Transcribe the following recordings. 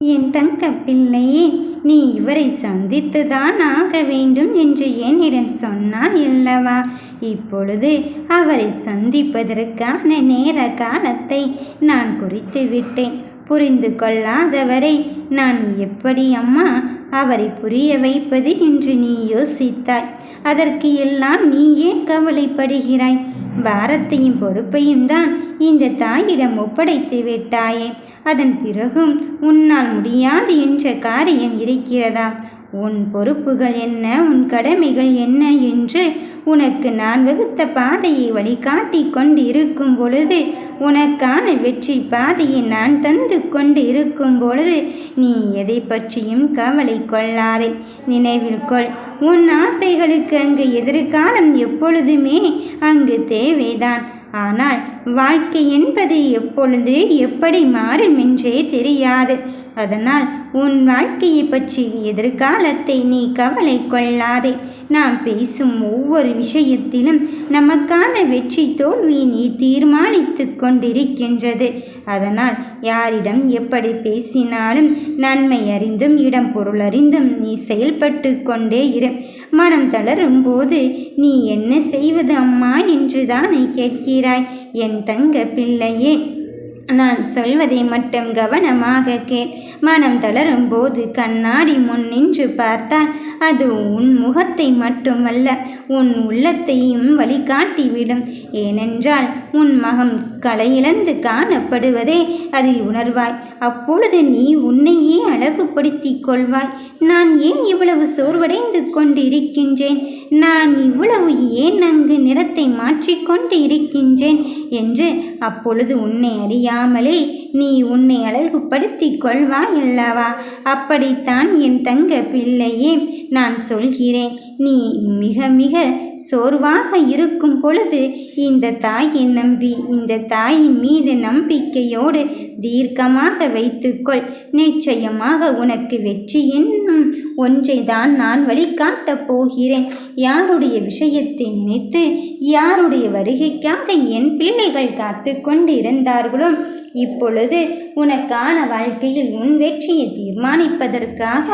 என் தங்க பிள்ளையே நீ இவரை சந்தித்துதான் ஆக வேண்டும் என்று என்னிடம் சொன்னாய் அல்லவா? இப்பொழுது அவரை சந்திப்பதற்கான நேர காலத்தை நான் குறித்து விட்டேன் புரிந்து கொள்ளாதவரை. நான் எப்படி அம்மா? அவரை புரிய வைப்பது என்று நீ யோசித்தாய். அதற்கு எல்லாம் நீ ஏன் கவலைப்படுகிறாய்? பாரத்தையும் பொறுப்பையும் தான் இந்த தாயிடம் ஒப்படைத்து விட்டாயே. அதன் பிறகும் உன்னால் முடியாது என்ற காரியம் இருக்கிறதா? உன் பொறுப்புகள் என்ன? உன் கடமைகள் என்ன? என்று உனக்கு நான் வகுத்த பாதையை வழிகாட்டி கொண்டு இருக்கும் பொழுது உனக்கான வெற்றி பாதையை நான் தந்து கொண்டு இருக்கும் பொழுது நீ எதை பற்றியும் கவலை கொள்ளாதே. நினைவில் கொள் உன் ஆசைகளுக்கு அங்கு எதிர்காலம் எப்பொழுதுமே அங்கு தேவைதான். ஆனால் வாழ்க்கை என்பது எப்பொழுது எப்படி மாறும் என்றே தெரியாது. அதனால் உன் வாழ்க்கையை பற்றி எதிர்காலத்தை நீ கவலை கொள்ளாதே. நாம் பேசும் ஒவ்வொரு விஷயத்திலும் நமக்கான வெற்றி தோல்வி நீ தீர்மானித்து கொண்டிருக்கின்றது. அதனால் யாரிடம் எப்படி பேசினாலும் நன்மை அறிந்தும் இடம் பொருள் அறிந்தும் நீ செயல்பட்டு கொண்டே இரு. மனம் தளரும் போது நீ என்ன செய்வது அம்மா என்று தானே கேட்கிறாய். என் தங்க பிள்ளையே நான் சொல்வதை மட்டும் கவனமாக கேள் மனம் தளரும் போது கண்ணாடி முன் நின்று பார்த்தால் அது உன் முகத்தை மட்டுமல்ல உன் உள்ளத்தையும் வழிகாட்டிவிடும். ஏனென்றால் உன் மகம் கலையிழந்து காணப்படுவதே அதில் உணர்வாய். அப்பொழுது நீ உன்னையே அழகுபடுத்திக் கொள்வாய். நான் ஏன் இவ்வளவு சோர்வடைந்து கொண்டு இருக்கின்றேன் நான் இவ்வளவு ஏன் அங்கு நிறத்தை மாற்றிக்கொண்டு இருக்கின்றேன் என்று அப்பொழுது உன்னை அறியாமலே நீ உன்னை அழகுபடுத்திக் கொள்வாய் அல்லவா? அப்படித்தான் என் தங்க பிள்ளையே நான் சொல்கிறேன். நீ மிக மிக சோர்வாக இருக்கும் பொழுது இந்த தாயை நம்பி இந்த தாயின் மீது நம்பிக்கையோடு தீர்க்கமாக வைத்துக்கொள். நிச்சயமாக உனக்கு வெற்றி என்னும் ஒன்றை தான் நான் வழிகாட்டப் போகிறேன். யாருடைய விஷயத்தை நினைத்து யாருடைய வருகைக்காக என் பிள்ளைகள் காத்து கொண்டிருந்தார்களோ இப்பொழுது உனக்கான வாழ்க்கையில் உன் வெற்றியை தீர்மானிப்பதற்காக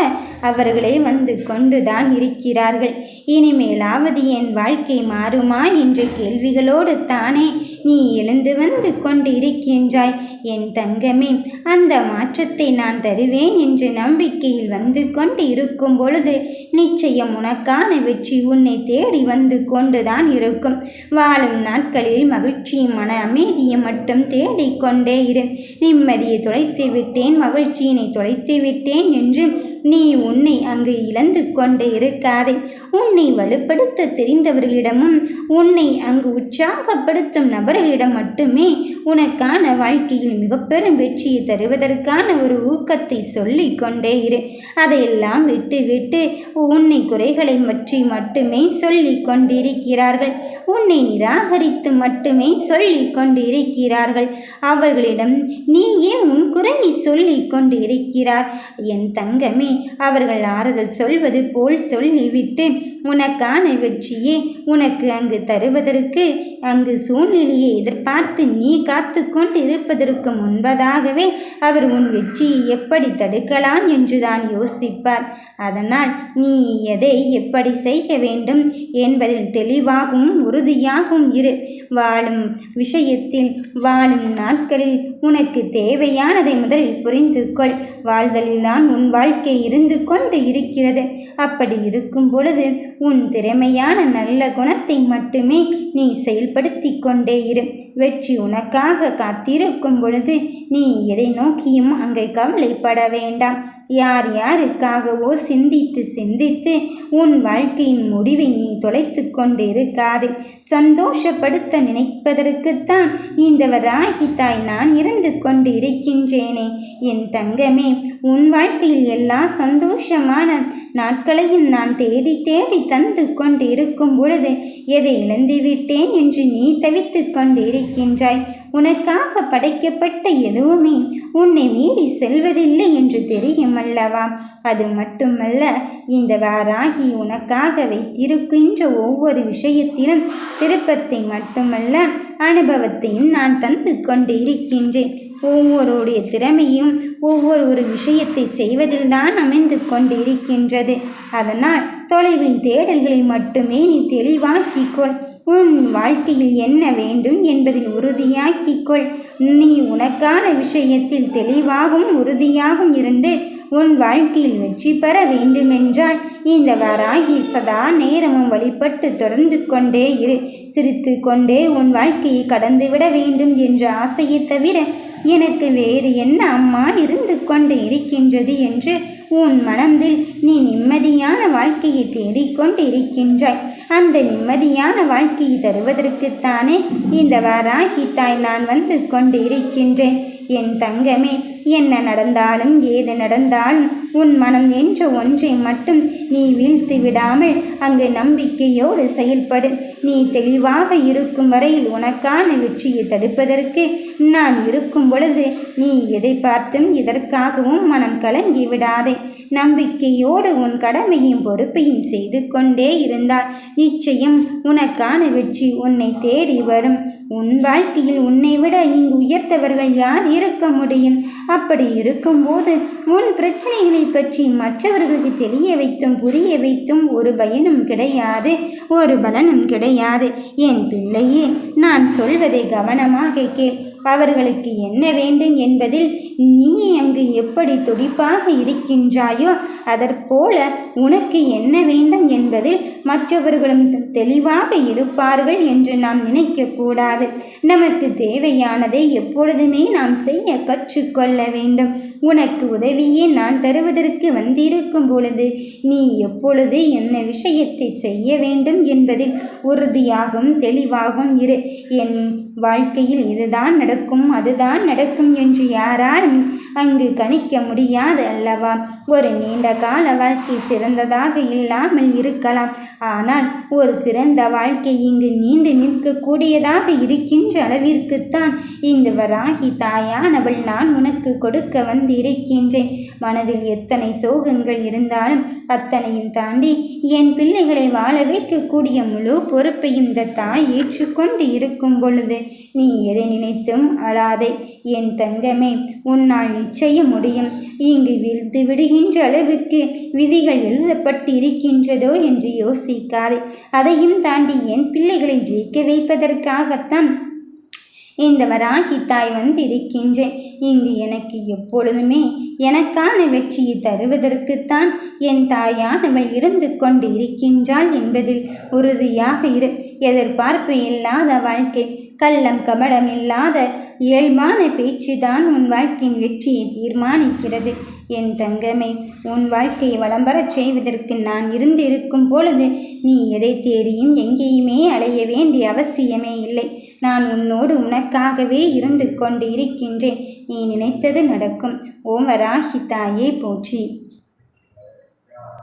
அவர்களே வந்து கொண்டுதான் இருக்கிறார்கள். இனிமேலாவது என் வாழ்க்கை மாறுமா என்ற கேள்விகளோடு தானே நீ எழுந்து வந்து கொண்டு இருக்கின்றாய் என் தங்கமே அந்த மாற்றத்தை நான் தருவேன் என்ற நம்பிக்கையில் வந்து கொண்டு இருக்கும் பொழுது நிச்சயம் உனக்கான வெற்றி உன்னை தேடி வந்து கொண்டுதான் இருக்கும். வாழும் நாட்களில் மகிழ்ச்சியும் மன அமைதியை மட்டும் தேடிக்கொண்டே இரு. நிம்மதியை தொலைத்து விட்டேன் மகிழ்ச்சியினை தொலைத்து விட்டேன் என்று நீ உன்னை அங்கு இழந்து கொண்டு இருக்காதே. உன்னை வலுப்படுத்த தெரிந்தவர்களிடமும் உன்னை அங்கு உற்சாகப்படுத்தும் நபர்களிடம் மட்டுமே உனக்கான வாழ்க்கையில் மிக பெரும் வெற்றியை தருவதற்கான ஒரு ஊக்கத்தை சொல்லி கொண்டே இரு. அதையெல்லாம் விட்டு விட்டு உன்னை குறைகளை பற்றி மட்டுமே சொல்லி கொண்டிருக்கிறார்கள். உன்னை நிராகரித்து மட்டுமே சொல்லி கொண்டிருக்கிறார்கள். அவர்களிடம் நீ ஏன் உன் குறையை சொல்லி கொண்டிருக்கிறார். என் தங்கமே அவர்கள் ஆறுதல் சொல்வது போல் சொல்லிவிட்டு உனக்கான வெற்றியே உனக்கு அங்கு தருவதற்கு அங்கு சூழ்நிலையை எதிர்பார்த்து நீ காத்து கொண்டு இருப்பதற்கு முன்பதாகவே அவர் உன் வெற்றியை எப்படி தடுக்கலாம் என்றுதான் யோசிப்பார். அதனால் நீ எதை எப்படி செய்ய வேண்டும் என்பதில் தெளிவாகவும் உறுதியாகவும் இரு. வாழும் விஷயத்தில் வாழும் நாட்களில் உனக்கு தேவையானதை முதலில் புரிந்து கொள் வாழ்தலில்தான் உன் வாழ்க்கை இருந்து கொண்டு இருக்கிறது. அப்படி இருக்கும் பொழுது உன் திறமையான நல்ல குணத்தை மட்டுமே நீ செயல்படுத்தி கொண்டே இரு. வெற்றி உனக்காக காத்திருக்கும் பொழுது நீ எதை நோக்கியும் அங்கே கவலைப்பட வேண்டாம். யார் யாருக்காகவோ சிந்தித்து சிந்தித்து உன் வாழ்க்கையின் முடிவை நீ தொலைத்து கொண்டு இருக்காது சந்தோஷப்படுத்த நினைப்பதற்குத்தான் இந்த ராகி தாய் நான் இருந்து கொண்டு இருக்கின்றேனே. என் தங்கமே உன் வாழ்க்கையில் எல்லா சந்தோஷமான நாட்களையும் நான் தேடி தேடி தந்து கொண்டு இருக்கும் பொழுது எதை இழந்துவிட்டேன் என்று நீ தவித்து கொண்டிருக்கின்றாய். உனக்காக படைக்கப்பட்ட எதுவுமே உன்னை மீறி செல்வதில்லை என்று தெரியும் அல்லவா? அது மட்டுமல்ல இந்த வாராகி உனக்காக வைத்திருக்கின்ற ஒவ்வொரு விஷயத்திலும் திருப்பத்தை மட்டுமல்ல அனுபவத்தையும் நான் தந்து கொண்டு இருக்கின்றேன் ஒவ்வொருடைய திறமையும் ஒவ்வொரு ஒரு விஷயத்தை செய்வதில்தான் அமைந்து கொண்டு இருக்கின்றது அதனால் தொலைவில் தேடல்களை மட்டுமே நீ தெளிவாக்கிக்கொள். உன் வாழ்க்கையில் என்ன வேண்டும் என்பதில் உறுதியாக்கிக்கொள். நீ உனக்கான விஷயத்தில் தெளிவாகவும் உறுதியாகவும் இருந்து உன் வாழ்க்கையில் வெற்றி பெற வேண்டுமென்றால் இந்த வராகி சதா நேரமும் வழிபட்டு தொடர்ந்து கொண்டே இரு. சிரித்து கொண்டே உன் வாழ்க்கையை கடந்துவிட வேண்டும் என்ற ஆசையை தவிர எனக்கு வேறு என்ன அம்மா இருந்து கொண்டு இருக்கின்றது என்று உன் மனதில் நீ நிம்மதியான வாழ்க்கையை தேடிக்கொண்டு இருக்கின்றாய். அந்த நிம்மதியான வாழ்க்கையை தருவதற்குத்தானே இந்த வாராகி தாய் நான் வந்து கொண்டு இருக்கின்றேன். என் தங்கமே என்ன நடந்தாலும் ஏது நடந்தாலும் உன் மனம் என்ற ஒன்றை மட்டும் நீ வீழ்த்து விடாமல் அங்கு நம்பிக்கையோடு செயல்படு. நீ தெளிவாக இருக்கும் வரையில் உனக்கான வெற்றியை தடுப்பதற்கு நான் இருக்கும் பொழுது நீ எதை பார்த்தும் இதற்காகவும் மனம் கலங்கி விடாதே. நம்பிக்கையோடு உன் கடமையும் பொறுப்பையும் செய்து கொண்டே இருந்தால் நிச்சயம் உனக்கான வெற்றி உன்னை தேடி வரும். உன் வாழ்க்கையில் உன்னை விட இங்கு உயர்த்தவர்கள் யார் இருக்க முடியும்? அப்படி இருக்கும்போது உன் பிரச்சனைகளை பற்றி மற்றவர்களுக்கு தெரிய வைத்தும் புரிய வைத்தும் ஒரு பயனும் கிடையாது ஒரு பலனும் கிடையாது. என் பிள்ளையே நான் சொல்வதை கவனமாக கேள். அவர்களுக்கு என்ன வேண்டும் என்பதில் நீ அங்கு எப்படி துடிப்பாக இருக்கின்றாயோ அதற்போல உனக்கு என்ன வேண்டும் என்பதில் மற்றவர்களும் தெளிவாக இருப்பார்கள் என்று நாம் நினைக்கக்கூடாது. நமக்கு தேவையானதை எப்பொழுதுமே நாம் செய்ய கற்றுக்கொள்ள வேண்டும். உனக்கு உதவியே நான் தருவது தருவதற்கு வந்திருக்கும் பொழுது நீ எப்பொழுது என்ன விஷயத்தை செய்ய வேண்டும் என்பதில் உறுதியாகவும் தெளிவாகவும் இரு. என் வாழ்க்கையில் இதுதான் நடக்கும் அதுதான் நடக்கும் என்று யாராலும் அங்கு கணிக்க முடியாது அல்லவா? ஒரு நீண்ட கால வாழ்க்கை சிறந்ததாக இல்லாமல் இருக்கலாம். ஆனால் ஒரு சிறந்த வாழ்க்கை இங்கு நீண்டு நிற்கக்கூடியதாக இருக்கின்ற அளவிற்குத்தான் இந்த வராகி தாயானவள் நான் உனக்கு கொடுக்க வந்து இருக்கின்றேன் மனதில் எத்தனை சோகங்கள் இருந்தாலும் அத்தனையும் தாண்டி என் பிள்ளைகளை வாழ வைக்கக்கூடிய முழு பொறுப்பையும் இந்த தாய் ஏற்றுக்கொண்டு இருக்கும் பொழுது நீ எதை நினைத்தும் அழாதே. என் தங்கமே உன்னால் நிச்சயம் முடியும். இங்கு வீழ்த்து விடுகின்ற அளவுக்கு விதிகள் எழுதப்பட்டு இருக்கின்றதோ என்று யோசிக்காதே. அதையும் தாண்டி என் பிள்ளைகளை ஜெயிக்க வைப்பதற்காகத்தான் இந்த வராகி தாய் வந்து இருக்கின்றேன் இங்கு எனக்கு எப்பொழுதுமே எனக்கான வெற்றியை தருவதற்குத்தான் என் தாயானவள் இருந்து கொண்டு இருக்கின்றாள் என்பதில் உறுதியாக இரு. எதிர்பார்ப்பு இல்லாத வாழ்க்கை கள்ளம் கபடம் இல்லாத இயல்பான பேச்சுதான் உன் வாழ்க்கையின் வெற்றியை தீர்மானிக்கிறது. என் தங்கமே உன் வாழ்க்கையை வளம்பரச் செய்வதற்கு நான் இருந்திருக்கும் பொழுது நீ எதை தேடியும் எங்கேயுமே அலைய வேண்டிய அவசியமே இல்லை. நான் உன்னோடு உனக்காகவே இருந்து கொண்டு இருக்கின்றேன் நீ நினைத்தது நடக்கும். ஓம் வராகி தாயே போற்றி.